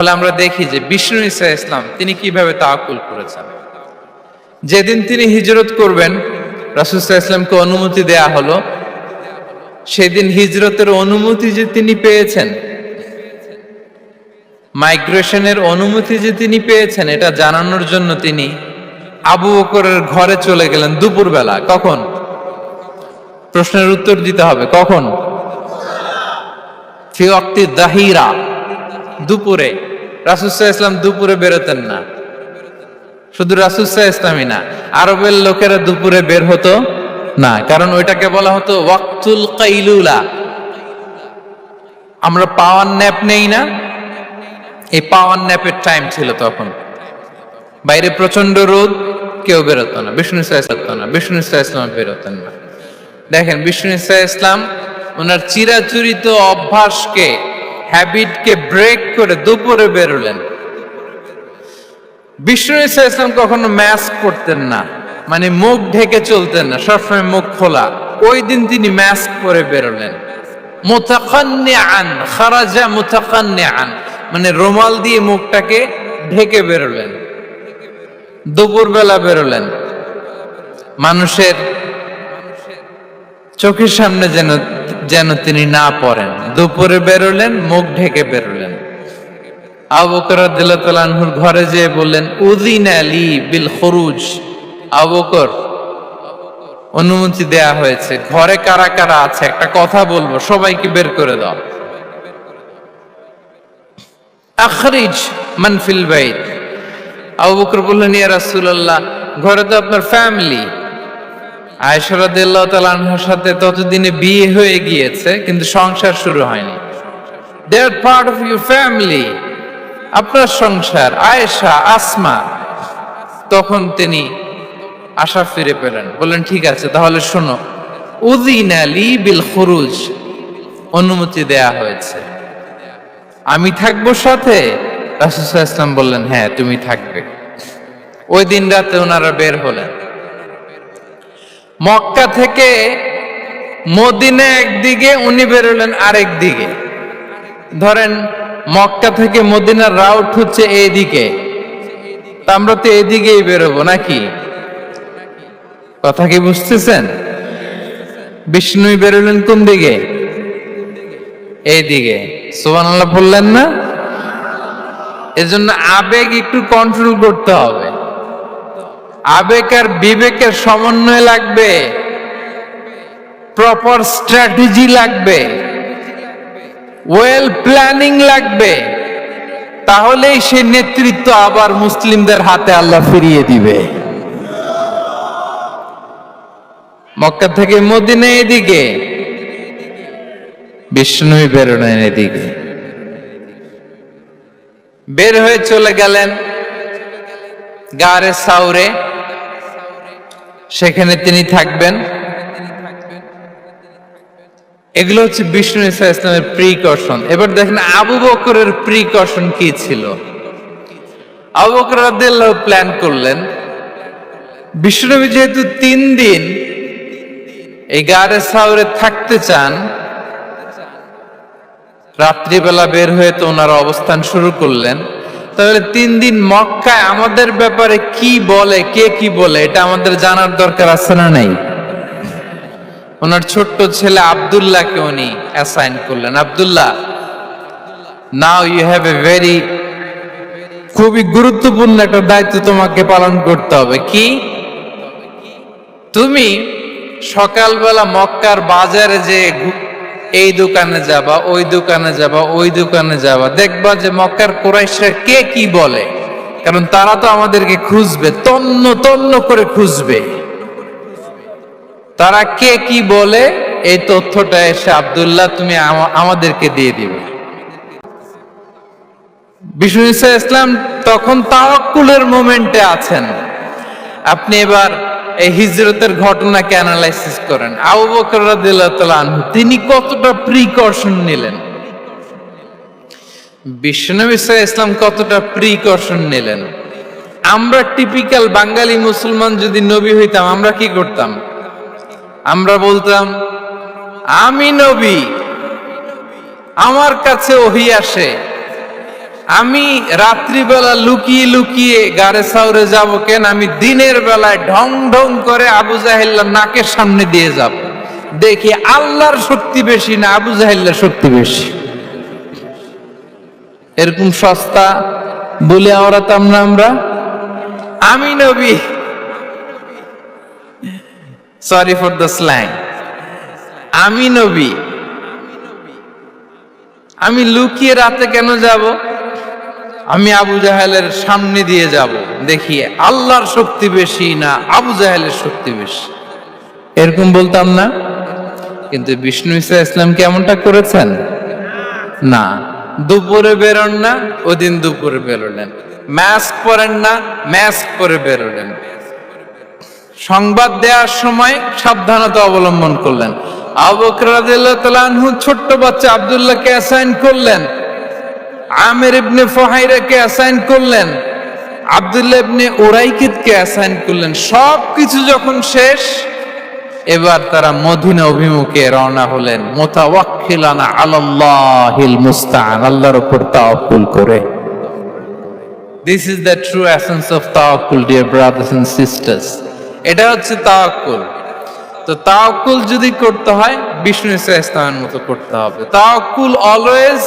তাহলে আমরা দেখি যে বিষ্ণু ইসা ইসলাম, তিনি কীভাবে তাওয়াক্কুল করেছেন। যেদিন তিনি হিজরত করবেন রাসুসাহ ইসলামকে অনুমতি দেয়া হলো। সেদিন হিজরতের অনুমতি যে তিনি পেয়েছেন, মাইগ্রেশনের অনুমতি যে তিনি পেয়েছেন, এটা জানানোর জন্য তিনি আবু বকরের ঘরে চলে গেলেন দুপুরবেলা। কখন? প্রশ্নের উত্তর দিতে হবে, কখন? দাহিরা, দুপুরে। রাসুসাহ ইসলাম দুপুরে বেরোতেন না। শুধু রাসুসাহ ইসলামই না, আরবের লোকেরা দুপুরে বের হতো না, কারণ ওইটাকে বলা হতো ওয়াক্তুল কাইলুলা। আমরা পাওয়ার ন্যাপ নেই না, এই পাওয়ার ন্যাপের টাইম ছিল তখন। বাইরে প্রচণ্ড রোদ, কেউ বেরোতো না, বিষ্ণু ইসা ইসলাম না, বিষ্ণু ইসা ইসলাম বেরোতেন না। দেখেন, বিষ্ণু ইসা ইসলাম ওনার চিরাচরিত অভ্যাসকে হ্যাবিটকে ব্রেক করে দুপুরে বেরোলেন। বিষ্ণু কখনো ম্যাস্ক পরতেন না মানে মুখ ঢেকে চলতেন না, সবসময় মুখ খোলা। ওই দিন তিনি ম্যাস্ক পরে বেরোলেন। খারাজা মানে রোমাল দিয়ে মুখটাকে ঢেকে বেরোলেন। দুপুরবেলা বেরোলেন। মানুষের চোখের সামনে যেন যেন তিনি না পড়েন। দুপুরে বেরোলেন, মুখ ঢেকে বেরোলেন। আবকর দিল্লাহুর ঘরে যেয়ে বললেন উদিন আলী বিল খরুজ। আবকর অনুমতি দেয়া হয়েছে। ঘরে কারা কারা আছে? একটা কথা বলব, সবাইকে বের করে দাও। আখরিজ মানফিল বাইত। আবু বকর বললেন, ইয়া রাসূলুল্লাহ, ঘরে তো আপনার ফ্যামিলি। তাআলা আনহার সাথে ততদিনে বিয়ে হয়ে গিয়েছে, কিন্তু সংসার শুরু হয়নি। They part of your family আপনার সংসার, আয়েশা, আসমা। তখন তিনি আশা ফিরে পেলেন। বললেন, ঠিক আছে, তাহলে শোনো। উদিন আলী বিল খুরুজ। অনুমতি দেয়া হয়েছে। আমি থাকব সাথে? রাসুসাহ ইসলাম বললেন হ্যাঁ তুমি থাকবে। ওই দিন রাতে ওনারা বের হলেন। মক্কা থেকে মদিনা একদিকে, উনি বেরোলেন আরেক দিকে। ধরেন, মক্কা থেকে মদিনার রাউট হচ্ছে এইদিকে আমরা তো এদিকেই বেরোবো, নাকি? কথা কি বুঝতেছেন? বিষ্ণুই বেরোলেন কোন দিকে? এইদিকে সোহান আল্লাহ বললেন না? এজন্য আবেগ একটু কন্ট্রোল করতে হবে। আবেগ আর বিবেকের সমন্বয় লাগবে। প্রপার স্ট্র্যাটেজি লাগবে। ওয়েল প্ল্যানিং লাগবে। তাহলেই সে নেতৃত্ব আবার মুসলিমদের হাতে আল্লাহ ফিরিয়ে দিবে। মক্কা থেকে মদিনা এদিকে, বিষ্ণুই বেরোলেন এদিকে। বের হয়ে চলে গেলেন গারে সাউরে। সেখানে তিনি থাকবেন। এগুলো হচ্ছে বিষ্ণু ইসা ইসলামের প্রিকশন এবার দেখেন আবু বকরের প্রিকশন কি ছিল? আবু বকর রাদিয়াল্লাহু প্ল্যান করলেন বিষ্ণুনবী যেহেতু তিন দিন এই গারে সাউরে থাকতে চান, রাত্রিবেলা বের হয়ে তো ওনারা অবস্থান শুরু করলেন। তাহলে তিন দিন মক্কায় আমাদের ব্যাপারে কি বলে, কে কি বলে, এটা আমাদের জানার দরকার আছে না নেই? ওনার ছোট্ট ছেলে আবদুল্লাহকে উনি অ্যাসাইন করলেন। Abdullah now you have a very খুবই গুরুত্বপূর্ণ একটা দায়িত্ব তোমাকে পালন করতে হবে। কি? তুমি সকালবেলা মক্কার বাজারে যে এই দোকানে যাবা, ওই দোকানে যাবা, ওই দোকানে যাবা। দেখবা যে মক্কার কোরাইশরা কে কি বলে? কারণ তারা তো আমাদেরকে খুঁজবে, তন্ন তন্ন করে খুঁজবে। তারা কে কি বলে? এই তথ্যটা এসে আবদুল্লাহ তুমি আমাদেরকে দিয়ে দিবে। বিষ্ণু ইসা ইসলাম তখন তাওয়াক্কুলের মোমেন্টে আছেন। আপনি এবার এই হিজরতের ঘটনাকে অ্যানালাইসিস করেন? আবু বকর রাদিয়াল্লাহু আনহু, তিনি কতটা প্রিকশন নিলেন? বিশ্বনবী ইসলাম কতটা প্রিকশন নিলেন? আমরা টিপিক্যাল বাঙালি মুসলমান যদি নবী হইতাম, আমরা কি করতাম? আমরা বলতাম, আমি নবী, আমার কাছে ওহি আসে। আমি রাত্রিবেলা লুকিয়ে লুকিয়ে গাড়ে সাউরে যাব কেন? আমি দিনের বেলায় ঢং ঢং করে আবু জাহিল্লার নাকের সামনে দিয়ে যাব। দেখি আল্লাহর শক্তি বেশি না আবু জাহিল্লার শক্তি বেশি। এরকম সস্তা বলে আওড়াতাম না আমরা? আমি নবী। সরি ফর দ্য স্ল্যাং আমি নবী। আমি লুকিয়ে রাতে কেন যাব? আমি আবু জাহেলের সামনে দিয়ে যাব। দেখি আল্লাহর শক্তি বেশি না আবু জাহেলের শক্তি বেশি। এরকম বলতাম না? কিন্তু বিষ্ণু ইসা ইসলাম কি এমনটা করেছেন? না। দুপুরে বেরোন না, ওদিন দুপুরে বেরোলেন। ম্যাস্ক পরেন না ম্যাস্ক পরে বেরোলেন। সংবাদ দেওয়ার সময় সাবধানতা অবলম্বন করলেন। আবু ছোট্ট বাচ্চা আবদুল্লাহকে অ্যাসাইন করলেন। আমের ইবনে ফহাইরাকে অ্যাসাইন করলেন? আব্দুল্লাহ ইবনে ওরাইকিদকে অ্যাসাইন করলেন? সব কিছু যখন শেষ, এবার তারা মদিনা অভিমুখে রওনা হলেন। মোতাওয়াক্কিলানা আলাল্লাহিল মুস্তাআন, আল্লাহর উপর তাওয়াক্কুল করে। This is the true essence of তাওয়াক্কুল ডিয়ার ব্রাদার্স এন্ড সিস্টার্স এটা হচ্ছে তাওয়াক্কুল। তো তাওয়াক্কুল যদি করতে হয়, বিষ্ণু ইসা ইসলামের মতো করতে হবে। তাওয়াক্কুল always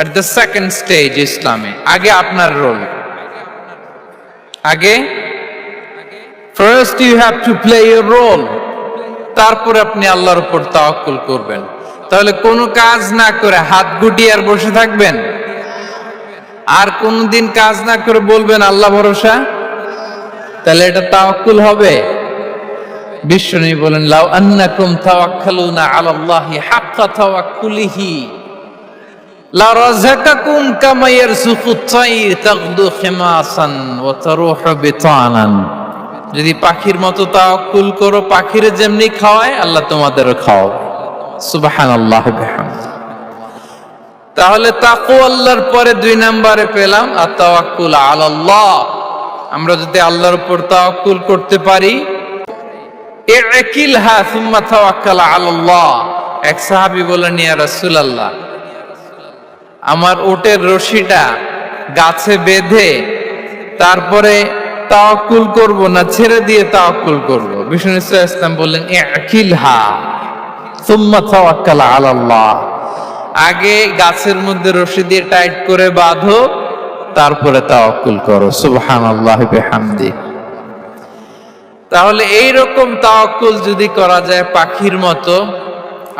at the second stage ইসলামে আগে আপনার রোল আগে? First you have to play your role তারপর আপনি আল্লাহর উপর তাওয়াক্কুল করবেন। তাহলে কোনো কাজ না করে হাত গুটিয়ে আর বসে থাকবেন? আর কোনদিন কাজ না করে বলবেন, আল্লাহ ভরসা? তাহলে এটা তাওয়াক্কুল হবে। বিশ্বনী বলেন, লাউ আন্নাকুম তাওয়াক্কালুনা আলাল্লাহি হাক্কা তাওয়াক্কুলিহি। যদি পাখির মতো তাওয়াক্কুল করো, পাখির যেমনি খাওয়ায়, আল্লাহ তোমাদেরও খাও তাহলে তাকু আল্লাহর পরে দুই নম্বরে পেলাম আর তাওয়াক্কুল আলাল্লাহ। আমরা যদি আল্লাহর উপর তাওয়াক্কুল করতে পারি ইকিলহা সুম্মা তাওয়াক্কাল আলাল্লাহ। এক সাহাবী বলেন ইয়া রাসূলুল্লাহ আমার ওটের রশিটা গাছে বেঁধে তারপরে তাওয়াক্কুল করব না, ছেড়ে দিয়ে তাওয়াক্কুল করব। বিষ্ণু ইসলাম বললেন ইকিলহা সুম্মা তাওয়াক্কাল আলাল্লাহ। আগে গাছের মধ্যে রশি দিয়ে টাইট করে বাঁধো, তারপরে তাওয়াক্কুল করো। সুবহানাল্লাহ বিহামদি। তাহলে এই রকম তাওয়াক্কুল যদি করা যায় পাখির মতো,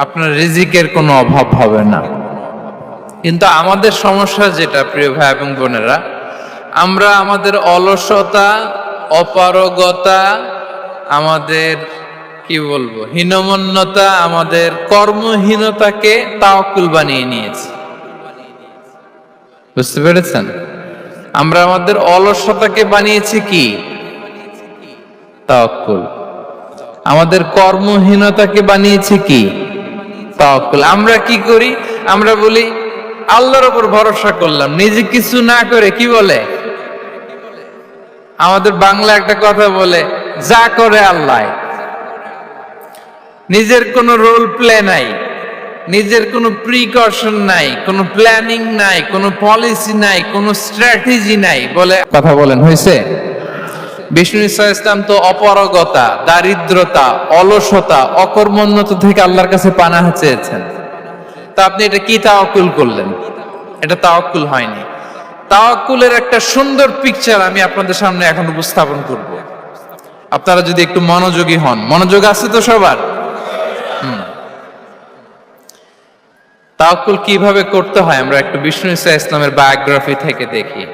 আপনার রিজিকের কোনো অভাব হবে না। কিন্তু আমাদের সমস্যা যেটা, প্রিয় ভাই এবং বোনেরা, আমরা আমাদের অলসতা, অপারগতা, আমাদের, কি বলব, হীনমন্যতা, আমাদের কর্মহীনতাকে তাওয়াক্কুল বানিয়ে নিয়েছি। বুঝতে পেরেছেন? আমরা আমাদের অলসতাকে বানিয়েছি কি? তাওয়াক্কুল। আমাদের কর্মহীনতাকে বানিয়েছি কি? তাওয়াক্কুল। আমরা কি করি? আমরা বলি আল্লাহর উপর ভরসা করলাম। নিজে কিছু না করে কি বলে? আমাদের বাংলা একটা কথা বলে, যা করে আল্লাহ। নিজের কোনো রোল প্লে নাই, নিজের কোনো প্রিকশন নাই, কোনো প্ল্যানিং নাই, কোনো পলিসি নাই, কোনো স্ট্র্যাটেজি নাই, বলে কথা বলেন হয়েছে বিষ্ণু ইসা ইসলাম তো অপারগতা, দারিদ্রতা, অলসতা, অকর্মণ্যতা থেকে আল্লাহর কাছে পানাহ চেয়েছেন। তা আপনি এটা কি তাওয়াক্কুল করলেন? এটা তাওয়াক্কুল হয়নি। তাওয়াক্কুলের একটা সুন্দর পিকচার আমি আপনাদের সামনে এখন উপস্থাপন করব। আপনারা যদি একটু মনোযোগী হন, মনোযোগ আছে তো সবার? তাওয়াক্কুল কীভাবে করতে হয় আমরা একটু বিষ্ণু ইসা ইসলামের বায়োগ্রাফি থেকে দেখি।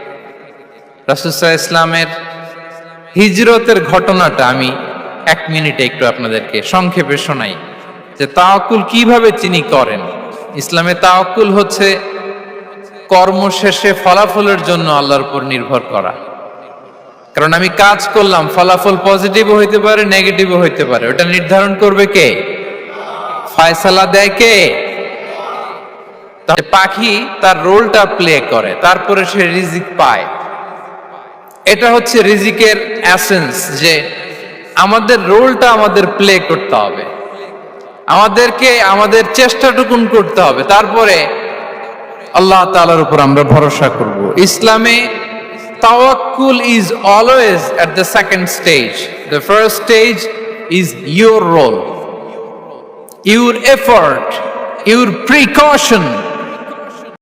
রাসুসা ইসলামের হিজরতের ঘটনাটা আমি এক মিনিটে একটু আপনাদেরকে সংক্ষেপে শোনাই। যে তাওয়াক্কুল কীভাবে তিনি করেন? ইসলামে তাওয়াক্কুল হচ্ছে কর্ম শেষে ফলাফলের জন্য আল্লাহর উপর নির্ভর করা। কারণ আমি কাজ করলাম, ফলাফল পজিটিভও হইতে পারে নেগেটিভও হইতে পারে। ওটা নির্ধারণ করবে কে? ফায়সালা দেয় কে? পাখি তার রোলটা প্লে করে, তারপরে সে রিজিক পায়। এটা হচ্ছে রিজিকের অ্যাসেন্স যে আমাদের রোলটা আমাদের প্লে করতে হবে। আমাদেরকে আমাদের চেষ্টাটুকুন করতে হবে। তারপরে আল্লাহ তালার উপর আমরা ভরসা করব। ইসলামে তাওয়াক্কুল is always at the second stage. The first stage is your role your effort your precaution